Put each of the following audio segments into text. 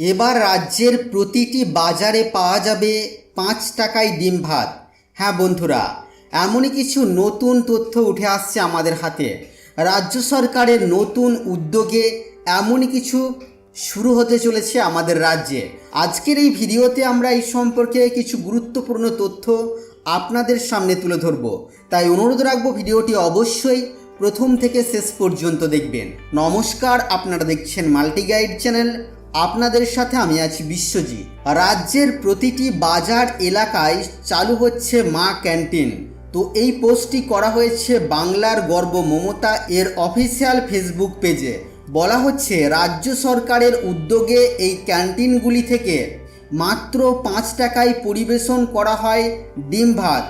এবার রাজ্যের প্রতিটি বাজারে পাওয়া যাবে পাঁচ টাকায় ডিম ভাত। হ্যাঁ বন্ধুরা, এমনই কিছু নতুন তথ্য উঠে আসছে আমাদের হাতে। রাজ্য সরকারের নতুন উদ্যোগে এমনই কিছু শুরু হতে চলেছে আমাদের রাজ্যে। আজকের এই ভিডিওতে আমরা এই সম্পর্কে কিছু গুরুত্বপূর্ণ তথ্য আপনাদের সামনে তুলে ধরব। তাই অনুরোধ রাখব ভিডিওটি অবশ্যই প্রথম থেকে শেষ পর্যন্ত দেখবেন। নমস্কার, আপনারা দেখছেন মাল্টি গাইড চ্যানেল আপনাদের সাথে আমি আছি বিশ্বজিৎ। রাজ্যের প্রতিটি বাজার এলাকায় চালু হচ্ছে মা ক্যান্টিন। তো এই পোস্টটি করা হয়েছে বাংলার গর্ব মমতা এর অফিসিয়াল ফেসবুক পেজে। বলা হচ্ছে, রাজ্য সরকারের উদ্যোগে এই ক্যান্টিনগুলি থেকে মাত্র পাঁচ টাকায় পরিবেশন করা হয় ডিম ভাত।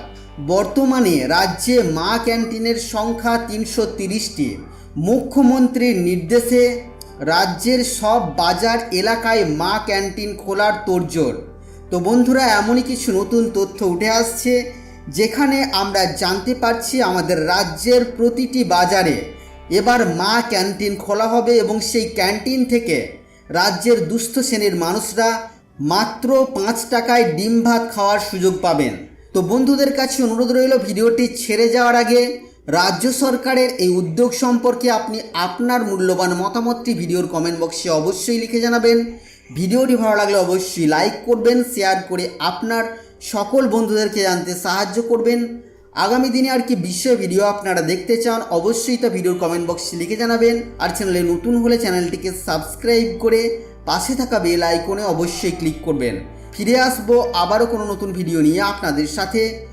বর্তমানে রাজ্যে মা ক্যান্টিনের সংখ্যা তিনশো তিরিশটি। মুখ্যমন্ত্রীর নির্দেশে রাজ্যের সব বাজার এলাকায় মা ক্যান্টিন খোলার তোড়জোড়। তো বন্ধুরা, এমনই কিছু নতুন তথ্য উঠে আসছে, যেখানে আমরা জানতে পারছি আমাদের রাজ্যের প্রতিটি বাজারে এবার মা ক্যান্টিন খোলা হবে এবং সেই ক্যান্টিন থেকে রাজ্যের দুস্থ শ্রেণির মানুষরা মাত্র পাঁচ টাকায় ডিম ভাত খাওয়ার সুযোগ পাবেন। তো বন্ধুদের কাছে অনুরোধ রইল, ভিডিওটি ছেড়ে যাওয়ার আগে রাজ্য সরকারের এই উদ্যোগ সম্পর্কে আপনি আপনার মূল্যবান মতামতটি ভিডিওর কমেন্ট বক্সে অবশ্যই লিখে জানাবেন। ভিডিওটি ভালো লাগলে অবশ্যই লাইক করবেন শেয়ার করে আপনার সকল বন্ধুদেরকে জানতে সাহায্য করবেন। আগামী দিনে আর কি বিষয় ভিডিও আপনারা দেখতে চান, অবশ্যই তা ভিডিওর কমেন্ট বক্সে লিখে জানাবেন। আর চ্যানেলে নতুন হলে চ্যানেলটিকে সাবস্ক্রাইব করে পাশে থাকা বেল আইকনে অবশ্যই ক্লিক করবেন। ফিরে আসব আবারও কোনো নতুন ভিডিও নিয়ে আপনাদের সাথে।